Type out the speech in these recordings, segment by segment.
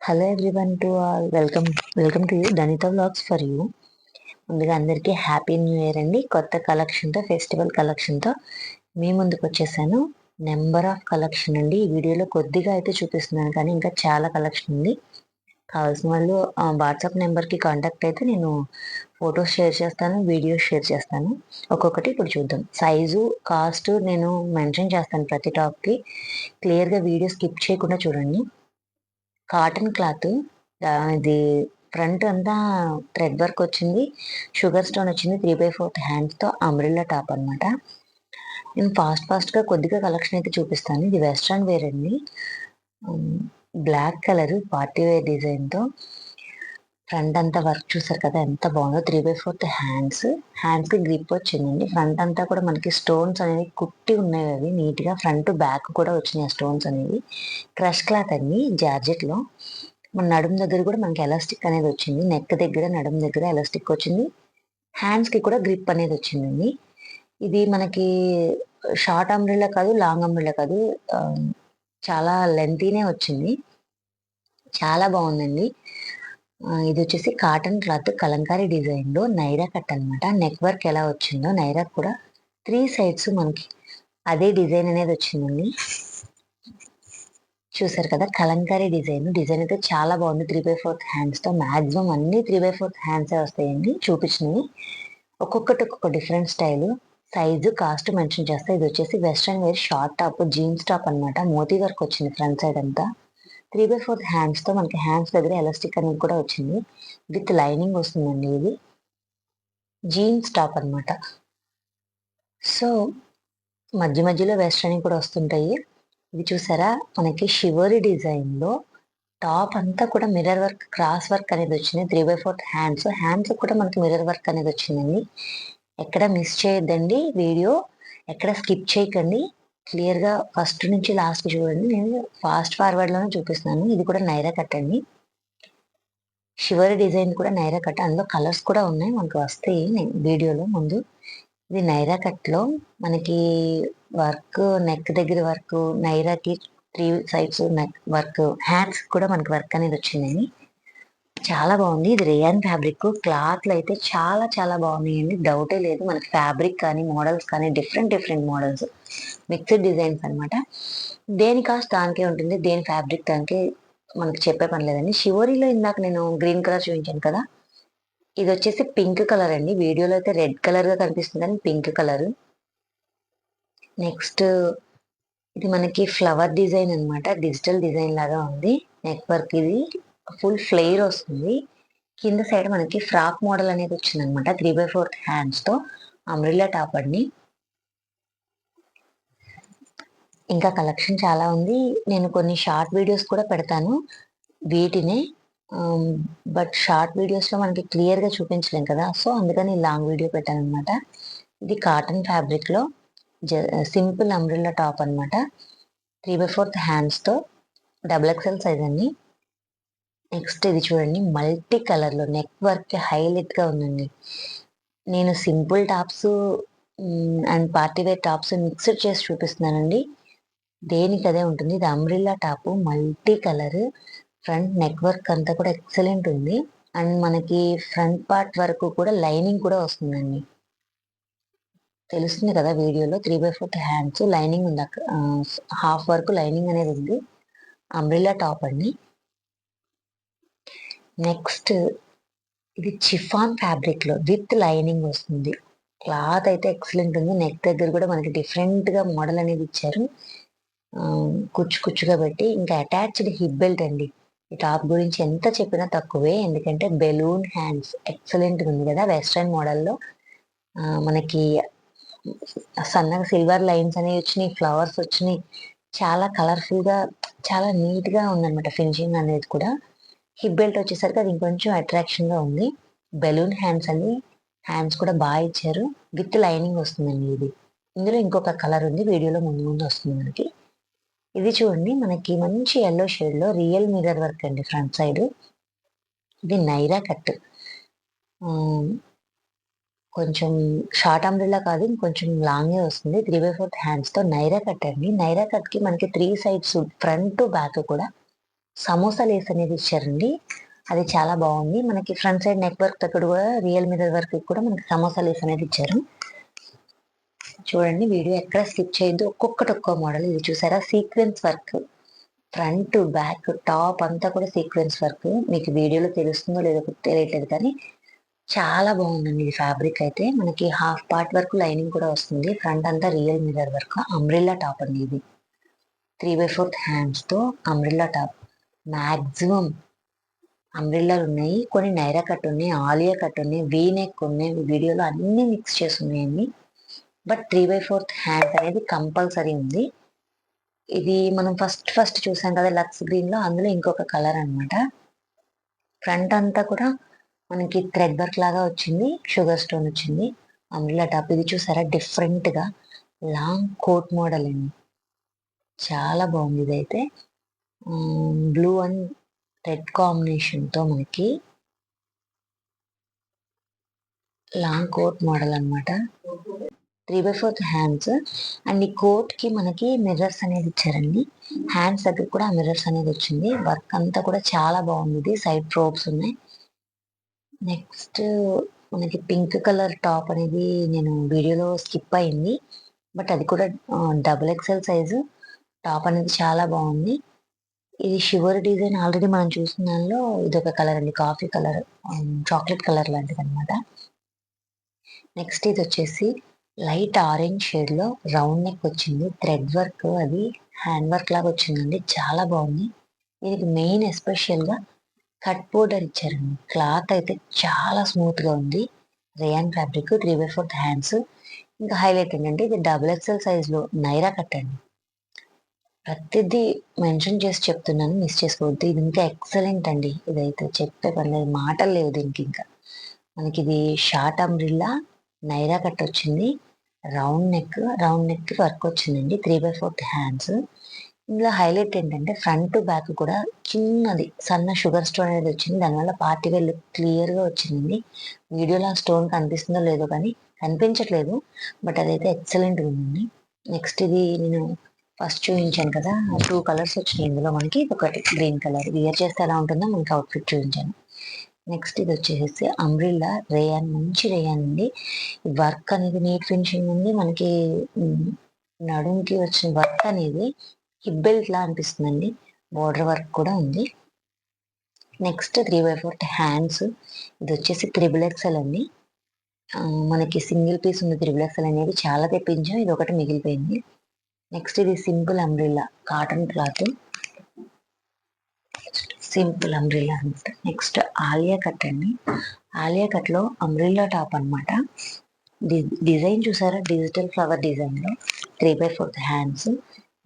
Hello everyone to all welcome welcome to you Dhanitha vlogs for you ముందుగా అందరికీ happy new year అండి. కొత్త కలెక్షన్తో festival కలెక్షన్తో మీ ముందుకు వచ్చేసాను. నెంబర్ ఆఫ్ కలెక్షన్ అండి. ఈ వీడియోలో కొద్దిగా అయితే చూపిస్తున్నాను కానీ ఇంకా చాలా కలెక్షన్ ఉంది. కావాల్సిన వాళ్ళు వాట్సాప్ నెంబర్కి కాంటాక్ట్ అయితే నేను ఫొటోస్ షేర్ చేస్తాను వీడియోస్ షేర్ చేస్తాను. ఒక్కొక్కటి ఇప్పుడు చూద్దాం. సైజు కాస్ట్ నేను మెన్షన్ చేస్తాను ప్రతి టాప్కి క్లియర్గా వీడియో స్కిప్ చేయకుండా చూడండి. Cotton cloth. ఇది ఫ్రంట్ అంతా థ్రెడ్ వర్క్ వచ్చింది. షుగర్ స్టోన్ వచ్చింది. త్రీ బై ఫోర్త్ హ్యాండ్స్తో అమ్రిల్లా టాప్ అనమాట నేను ఫాస్ట్ ఫాస్ట్గా కొద్దిగా కలెక్షన్ అయితే చూపిస్తాను. ఇది వెస్ట్రన్ వేర్ అండి. బ్లాక్ కలర్ పార్టీ వేర్ డిజైన్తో. ఫ్రంట్ అంతా వర్క్ చూసారు కదా ఎంత బాగుందో. త్రీ బై ఫోర్త్ హ్యాండ్స్ హ్యాండ్స్కి గ్రిప్ వచ్చిందండి. ఫ్రంట్ అంతా కూడా మనకి స్టోన్స్ అనేవి కుట్టి ఉన్నాయి అవి. నీట్గా ఫ్రంట్ బ్యాక్ కూడా వచ్చినాయి ఆ స్టోన్స్ అనేవి. క్రష్ క్లాత్ అండి జార్జెట్లో మన నడుము దగ్గర కూడా మనకి ఎలాస్టిక్ అనేది వచ్చింది. నెక్ దగ్గర నడుము దగ్గర ఎలాస్టిక్ వచ్చింది. హ్యాండ్స్కి కూడా గ్రిప్ అనేది వచ్చిందండి. ఇది మనకి షార్ట్ అంబ్రిల్లా కాదు లాంగ్ అంబ్రిల్లా కాదు. చాలా లెంతీనే వచ్చింది. చాలా బాగుందండి. ఇది వచ్చేసి కాటన్ క్లాత్ కలంకారీ డిజైన్లో నైరా కట్ అనమాట నెక్ వర్క్ ఎలా వచ్చిందో నైరా కూడా త్రీ సైడ్స్ మనకి అదే డిజైన్ అనేది వచ్చిందండి. చూసారు కదా కలంకారీ డిజైన్. డిజైన్ అయితే చాలా బాగుంది. త్రీ బై ఫోర్త్ హ్యాండ్స్తో మ్యాక్సిమం అన్ని త్రీ బై ఫోర్త్ హ్యాండ్సే వస్తాయండి చూపించినవి. ఒక్కొక్కటి ఒక్కొక్క different style. Size cost mention చేస్తే. ఇది వచ్చేసి western wear short top jeans top అనమాట మోతీ వర్క్ వచ్చింది ఫ్రంట్ సైడ్ అంతా. త్రీ బై ఫోర్త్ హ్యాండ్స్తో మనకి హ్యాండ్స్ దగ్గర ఎలాస్టిక్ అనేది కూడా వచ్చింది. విత్ లైనింగ్ వస్తుందండి ఇది. జీన్స్ టాప్ అనమాట సో మధ్య మధ్యలో వెస్ట్రన్ కూడా వస్తుంటాయి. ఇది చూసారా? మనకి షివరి డిజైన్లో టాప్ అంతా కూడా మిర్రర్ వర్క్ క్రాస్ వర్క్ అనేది వచ్చింది. Three by fourth hands. Hands కూడా మనకి మిర్రర్ వర్క్ అనేది వచ్చిందండి. ఎక్కడ మిస్ చేయొద్దండి వీడియో. ఎక్కడ స్కిప్ చేయకండి. క్లియర్గా ఫస్ట్ నుంచి లాస్ట్ చూడండి. నేను ఫాస్ట్ ఫార్వర్డ్లోనే చూపిస్తున్నాను. ఇది కూడా నైరా కట్ అండి. షివరి డిజైన్ కూడా నైరా కట్. అందులో కలర్స్ కూడా ఉన్నాయి. మనకు వస్తాయి వీడియోలో ముందు. ఇది నైరా కట్లో మనకి వర్క్ నెక్ దగ్గర work నైరాకి three sides neck work hands కూడా మనకి వర్క్ అనేది వచ్చిందండి చాలా బాగుంది. ఇది రేయన్ ఫ్యాబ్రిక్. క్లాత్లు అయితే చాలా చాలా బాగున్నాయండి. డౌటే లేదు. మనకి ఫ్యాబ్రిక్ కానీ మోడల్స్ కానీ different different models. Mixed designs అనమాట దేని కాస్ట్ దానికే ఉంటుంది. దేని ఫ్యాబ్రిక్ దానికే మనకి చెప్పే పని లేదండి. షివరీలో ఇందాక నేను గ్రీన్ కలర్ చూపించాను కదా? ఇది వచ్చేసి పింక్ కలర్ అండి. వీడియోలో అయితే రెడ్ కలర్గా కనిపిస్తుంది కానీ పింక్ కలర్. నెక్స్ట్ ఇది మనకి ఫ్లవర్ డిజైన్ అనమాట డిజిటల్ డిజైన్ లాగా ఉంది. నెక్ వర్క్ ఇది. ఫుల్ ఫ్లేర్ వస్తుంది. కింద సైడ్ మనకి ఫ్రాక్ మోడల్ అనేది వచ్చింది అనమాట త్రీ బై ఫోర్త్ హ్యాండ్స్తో అమ్రిల్లా టాప్ అండి. ఇంకా కలెక్షన్ చాలా ఉంది. నేను కొన్ని షార్ట్ వీడియోస్ కూడా పెడతాను. వీటినే బట్ షార్ట్ వీడియోస్లో మనకి క్లియర్గా చూపించలేం కదా. సో అందుకని లాంగ్ వీడియో పెట్టాను అనమాట ఇది కాటన్ ఫ్యాబ్రిక్లో జ సింపుల్ అంబ్రిల్లా టాప్ అనమాట. త్రీ బై ఫోర్త్ హ్యాండ్స్తో డబుల్ ఎక్స్ఎల్ సైజ్ అన్నీ నెక్స్ట్ ఇది చూడండి మల్టీ కలర్లో నెక్ వర్క్ హైలైట్గా ఉందండి. నేను simple tops and party wear tops mixed చేసి చూపిస్తున్నానండి. దేనికి అదే ఉంటుంది? ఇది umbrella top multi colour front neck work అంతా కూడా ఎక్సలెంట్ ఉంది. అండ్ మనకి ఫ్రంట్ పార్ట్ వరకు కూడా లైనింగ్ కూడా వస్తుందండి. తెలుస్తుంది కదా వీడియోలో three by fourth hands lining ఉంది. హాఫ్ వరకు లైనింగ్ అనేది ఉంది. అంబ్రిల్లా టాప్ అండి. నెక్స్ట్ ఇది చిఫాన్ ఫ్యాబ్రిక్లో విత్ లైనింగ్ వస్తుంది. క్లాత్ అయితే ఎక్సలెంట్ ఉంది. నెక్ దగ్గర కూడా మనకి డిఫరెంట్గా మోడల్ అనేది ఇచ్చారు. కుచ్చు కుచ్చుగా పెట్టి ఇంకా అటాచ్డ్ హిప్ బెల్ట్ అండి. ఈ టాప్ గురించి ఎంత చెప్పినా తక్కువే ఎందుకంటే బెలూన్ హ్యాండ్స్ ఎక్సలెంట్ ఉంది కదా వెస్ట్రన్ మోడల్లో మనకి సన్నగా సిల్వర్ లైన్స్ అనేవి వచ్చినాయి ఫ్లవర్స్ వచ్చినాయి. చాలా కలర్ఫుల్గా చాలా నీట్గా ఉందన్నమాట ఫినిషింగ్ అనేది కూడా. హిప్ బెల్ట్ వచ్చేసరికి అది ఇంకొంచెం అట్రాక్షన్గా ఉంది. బెలూన్ హ్యాండ్స్ అని హ్యాండ్స్ కూడా బాగా ఇచ్చారు. విత్ లైనింగ్ వస్తుందండి ఇది. ఇందులో ఇంకొక కలర్ ఉంది. వీడియోలో ముందు ముందు వస్తుంది మనకి. ఇది చూడండి. మనకి మంచి ఎల్లో షేడ్లో రియల్ మిర్రర్ వర్క్ అండి ఫ్రంట్ సైడ్ ఇది నైరా కట్. కొంచెం షార్ట్ అంబ్రిల్లా కాదు ఇంకొంచెం లాంగే వస్తుంది. త్రీ బై ఫోర్త్ హ్యాండ్స్తో నైరా కట్ అండి. నైరా కట్కి మనకి త్రీ సైడ్స్ ఫ్రంట్ బ్యాక్ కూడా సమోసా లేస్ అనేది ఇచ్చారండి. అది చాలా బాగుంది. మనకి ఫ్రంట్ సైడ్ నెక్ వర్క్ దగ్గర కూడా రియల్ మీద వర్క్ కూడా మనకి సమోసా లేస్ అనేది ఇచ్చారు. చూడండి వీడియో ఎక్కడ స్కిప్ చేయొద్దు. ఒక్కొక్కటి ఒక్కో మోడల్. ఇది చూసారా? Sequence work. Front back top అంతా కూడా సీక్వెన్స్ వర్క్. మీకు వీడియోలో తెలుస్తుందో లేదో తెలియట్లేదు కానీ చాలా బాగుందండి ఇది ఫ్యాబ్రిక్ అయితే. మనకి హాఫ్ పార్ట్ వరకు లైనింగ్ కూడా వస్తుంది. ఫ్రంట్ అంతా real mirror work. Umbrella top అండి ఇది. త్రీ బై ఫోర్త్ హ్యాండ్స్తో అంబ్రిల్లా టాప్. మ్యాక్సిమం అంబ్రిల్లాలు ఉన్నాయి కొన్ని నైరా కట్ ఉన్నాయి ఆలియా కట్ ఉన్నాయి వీ నెక్ ఉన్నాయి వీడియోలో అన్నీ మిక్స్ చేసి ఉన్నాయండి. But three by fourth hand అనేది కంపల్సరీ ఉంది. ఇది మనం ఫస్ట్ ఫస్ట్ చూసాం కదా లక్స్ గ్రీన్లో అందులో ఇంకొక కలర్ అనమాట ఫ్రంట్ అంతా కూడా మనకి థ్రెడ్ వర్క్ లాగా వచ్చింది షుగర్ స్టోన్ వచ్చింది. Umbrella top. ఇది చూసారా? డిఫరెంట్గా లాంగ్ కోట్ మోడల్ అండి. చాలా బాగుంది ఇదైతే. బ్లూ అండ్ రెడ్ కాంబినేషన్తో మనకి లాంగ్ కోట్ మోడల్ అనమాట three by fourth hands and ఈ కోట్కి మనకి మిర్రర్స్ అనేది ఇచ్చారండి. హ్యాండ్స్ దగ్గర కూడా ఆ మిర్రర్స్ అనేది వచ్చింది. వర్క్ అంతా కూడా చాలా బాగుంది. సైడ్ ప్రోబ్స్ ఉన్నాయి. నెక్స్ట్ మనకి పింక్ కలర్ టాప్ అనేది నేను వీడియోలో స్కిప్ అయింది. బట్ అది కూడా డబుల్ ఎక్సెల్ సైజు టాప్ అనేది చాలా బాగుంది. ఇది షివర్ డిజైన్ ఆల్రెడీ మనం చూసిన దానిలో ఇది ఒక కలర్ అండి. కాఫీ కలర్ చాక్లెట్ కలర్ లాంటిది అనమాట నెక్స్ట్ ఇది వచ్చేసి లైట్ ఆరెంజ్ షేడ్లో రౌండ్ నెక్ వచ్చింది. థ్రెడ్ వర్క్ అది హ్యాండ్ వర్క్ లాగా వచ్చిందండి. చాలా బాగుంది. దీనికి మెయిన్ ఎస్పెషల్గా కట్ బోర్డర్ ఇచ్చారండి. క్లాత్ అయితే చాలా స్మూత్గా ఉంది. Rayon fabric three by fourth hands. ఇంకా హైలైట్ ఏంటంటే ఇది డబుల్ ఎక్స్ఎల్ సైజ్లో నైరా కట్ అండి. ప్రతిదీ మెన్షన్ చేసి చెప్తున్నాను మిస్ చేసుకోవద్దు. ఇది ఇంకా ఎక్సలెంట్ అండి. ఇదైతే చెప్పే పర్లేదు మాటలు లేవు దీనికి ఇంకా. మనకి ఇది షార్ట్ అంబ్రిల్లా నైరా కట్ వచ్చింది round neck round neck work వచ్చిందండి త్రీ బై ఫోర్త్ హ్యాండ్స్. ఇందులో హైలైట్ ఏంటంటే ఫ్రంట్ బ్యాక్ కూడా చిన్నది సన్న షుగర్ స్టోన్ అనేది వచ్చింది. దానివల్ల పార్టీ వేర్ లుక్ వచ్చిందండి. వచ్చింది వీడియోలో ఆ స్టోన్ కనిపిస్తుందో లేదో కానీ కనిపించట్లేదు బట్ అదైతే ఎక్సలెంట్ ఉంది నెక్స్ట్ ఇది నేను ఫస్ట్ చూపించాను కదా టూ కలర్స్ వచ్చినాయి ఇందులో మనకి. ఒకటి గ్రీన్ కలర్ వియర్ చేస్తే ఎలా ఉంటుందో మనకి అవుట్ఫిట్ చూపించాను. నెక్స్ట్ ఇది వచ్చేసి అంబ్రిల్లా రేయాన్ మంచి రేయాన్ అండి. వర్క్ అనేది నీట్ ఫినిషింగ్ ఉంది. మనకి నడుంకి వచ్చిన వర్క్ అనేది హిప్ బెల్ట్ లా అనిపిస్తుందండి. బోర్డర్ వర్క్ కూడా ఉంది. Next three by fourth hands ఇది వచ్చేసి త్రిబుల్ ఎక్సెల్ అండి. మనకి సింగిల్ పీస్ ఉంది త్రిబుల్ ఎక్సెల్ అనేది చాలా తెప్పించాం. ఇది ఒకటి మిగిలిపోయింది. నెక్స్ట్ ఇది simple umbrella cotton cloth. Simple umbrella అనమాట. నెక్స్ట్ ఆలియా కట్ అండి. ఆలియా కట్లో అంబ్రిల్లా టాప్ అనమాట. డిజైన్ చూసారా? డిజిటల్ ఫ్లవర్ డిజైన్లో three by fourth hands.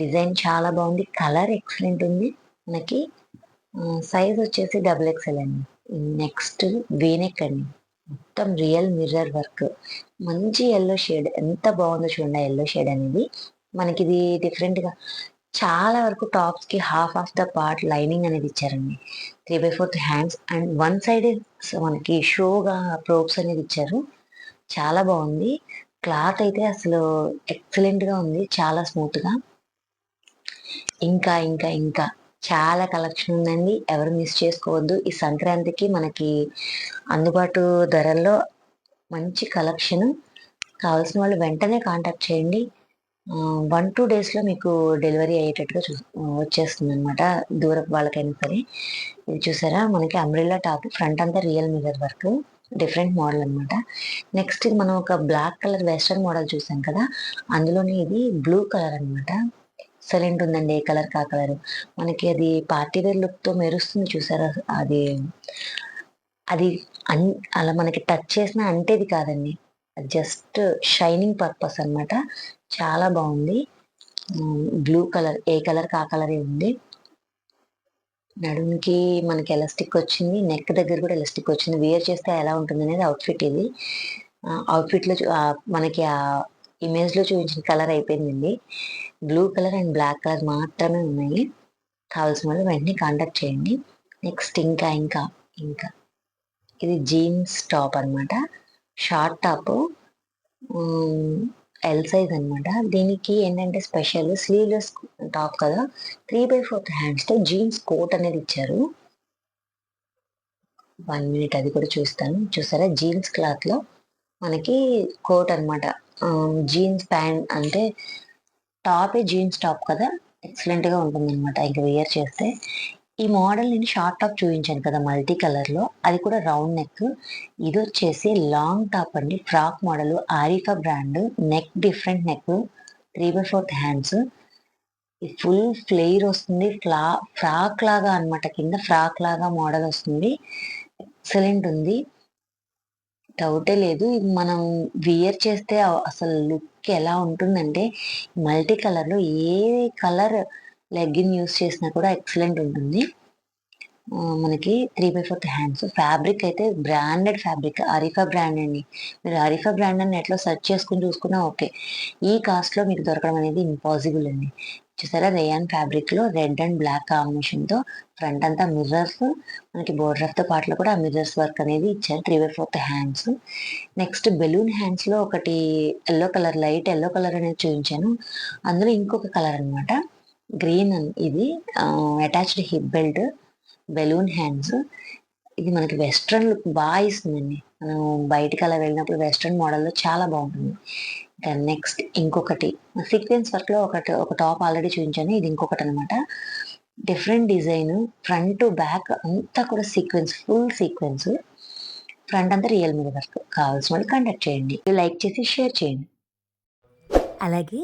Design చాలా బాగుంది. కలర్ ఎక్సలెంట్ ఉంది. మనకి సైజ్ వచ్చేసి డబుల్ ఎక్స్ఎల్ అండి. నెక్స్ట్ వీనెక్ అండి. మొత్తం రియల్ మిర్రర్ వర్క్. మంచి ఎల్లో షేడ్ ఎంత బాగుందో చూడండి ఎల్లో షేడ్ అనేది. మనకి ఇది డిఫరెంట్గా చాలా వరకు టాప్స్కి half of the part lining అనేది ఇచ్చారండి. Three by fourth hands and one side మనకి షోగా ప్రోప్స్ అనేది ఇచ్చారు. చాలా బాగుంది. క్లాత్ అయితే అసలు ఎక్సలెంట్గా ఉంది. చాలా స్మూత్గా. ఇంకా ఇంకా ఇంకా చాలా కలెక్షన్ ఉందండి. ఎవరు మిస్ చేసుకోవద్దు. ఈ సంక్రాంతికి మనకి అందుబాటు ధరల్లో మంచి కలెక్షన్ కావాల్సిన వాళ్ళు వెంటనే కాంటాక్ట్ చేయండి. వన్ టూ డేస్లో మీకు డెలివరీ అయ్యేటట్టుగా చూ వచ్చేస్తుంది అనమాట దూరపు వాళ్ళకైనా సరే. ఇది చూసారా? మనకి అంబ్రిల్లా టాప్ ఫ్రంట్ అంతా real mirror work different model అనమాట నెక్స్ట్ ఇది మనం ఒక బ్లాక్ కలర్ వెస్టర్న్ మోడల్ చూసాం కదా? అందులోనే ఇది బ్లూ కలర్ అనమాట ఎక్సలెంట్ ఉందండి ఏ కలర్ కా కలర్ మనకి అది పార్టీ వేర్ లుక్తో మెరుస్తుంది చూసారా? అది అది అన్ అలా మనకి టచ్ చేసిన అంటేది కాదండి. జస్ట్ షైనింగ్ పర్పస్ అనమాట చాలా బాగుంది. బ్లూ కలర్ ఏ కలర్ కా కలరే ఉంది. నడుముకి మనకి ఎలాస్టిక్ వచ్చింది నెక్ దగ్గర కూడా ఎలాస్టిక్ వచ్చింది. వేర్ చేస్తే ఎలా ఉంటుంది అనేది అవుట్ఫిట్ ఇది. అవుట్ఫిట్లో మనకి ఆ ఇమేజ్లో చూపించిన కలర్ అయిపోయిందండి. Blue colour and black colour మాత్రమే ఉన్నాయి. కావాల్సిన వాళ్ళు వెంటనే కాంటాక్ట్ చేయండి. నెక్స్ట్ ఇంకా ఇంకా ఇంకా. ఇది జీన్స్ టాప్ అనమాట షార్ట్ టాప్. ఎల్ సైజ్ అనమాట దీనికి ఏంటంటే స్పెషల్ స్లీవ్లెస్ టాప్ కదా. త్రీ బై ఫోర్త్ హ్యాండ్స్తో జీన్స్ కోట్ అనేది ఇచ్చారు. వన్ మినిట్ అది కూడా చూస్తాను. చూసారా? జీన్స్ క్లాత్లో మనకి కోట్ అనమాట జీన్స్ ప్యాంట్ అంటే టాప్ జీన్స్ టాప్ కదా. ఎక్సలెంట్గా ఉంటుంది అనమాట ఇంకా వేర్ చేస్తే. ఈ మోడల్ నేను షార్ట్ టాప్ చూపించాను కదా మల్టీ కలర్లో అది కూడా రౌండ్ నెక్. ఇది వచ్చేసి లాంగ్ టాప్ అండి. Frock model. Arifa brand. Neck different neck. Three by fourth hands. Full flare వస్తుంది. ఫ్లా ఫ్రాక్ లాగా అన్నమాట. కింద ఫ్రాక్ లాగా మోడల్ వస్తుంది. ఎక్సలెంట్ ఉంది. డౌటే లేదు. ఇది మనం వియర్ చేస్తే అసలు లుక్ ఎలా ఉంటుందంటే మల్టీ కలర్లో ఏ కలర్ లెగ్గిన్ యూస్ చేసినా కూడా ఎక్సలెంట్ ఉంటుంది. మనకి three by fourth hands. Fabric అయితే బ్రాండెడ్ ఫ్యాబ్రిక్. అరిఫా బ్రాండ్ అండి. మీరు అరిఫా బ్రాండ్ అని నెట్లో సెర్చ్ చేసుకుని చూసుకున్నా ఓకే. ఈ కాస్ట్లో మీకు దొరకడం అనేది ఇంపాసిబుల్ అండి. చూసారా రేయాన్ ఫ్యాబ్రిక్లో రెడ్ అండ్ బ్లాక్ కాంబినేషన్తో ఫ్రంట్ అంతా మిర్రర్స్. మనకి బోర్డర్ ఆఫ్ ద ఆ మిర్రర్స్ వర్క్ అనేది ఇచ్చారు three by fourth hands. Next balloon హ్యాండ్స్లో ఒకటి yellow colour light yellow colour అనేది చూపించాను. అందులో ఇంకొక కలర్ అనమాట గ్రీన్ ఇది attached hip belt balloon hands. ఇది మనకి వెస్ట్రన్ లుక్ బాగా ఇస్తుందండి. మనం బయటికి అలా వెళ్ళినప్పుడు వెస్ట్రన్ మోడల్లో చాలా బాగుంటుంది. ఇంకా నెక్స్ట్ ఇంకొకటి. సీక్వెన్స్ వర్క్లో ఒకటి ఒక టాప్ ఆల్రెడీ చూపించాను. ఇది ఇంకొకటి అనమాట different design front to back అంతా కూడా సీక్వెన్స్ ఫుల్ సీక్వెన్స్. ఫ్రంట్ అంతా రియల్ మీద వర్క్. కావాల్సిన వాళ్ళు కాంటాక్ట్ చేయండి. లైక్ చేసి షేర్ చేయండి. అలాగే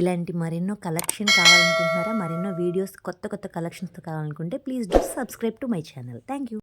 ఇలాంటి మరెన్నో కలెక్షన్ కావాలనుకుంటున్నారా మరెన్నో వీడియోస్ కొత్త కొత్త కలెక్షన్స్ కావాలనుకుంటే please do subscribe to my channel. Thank you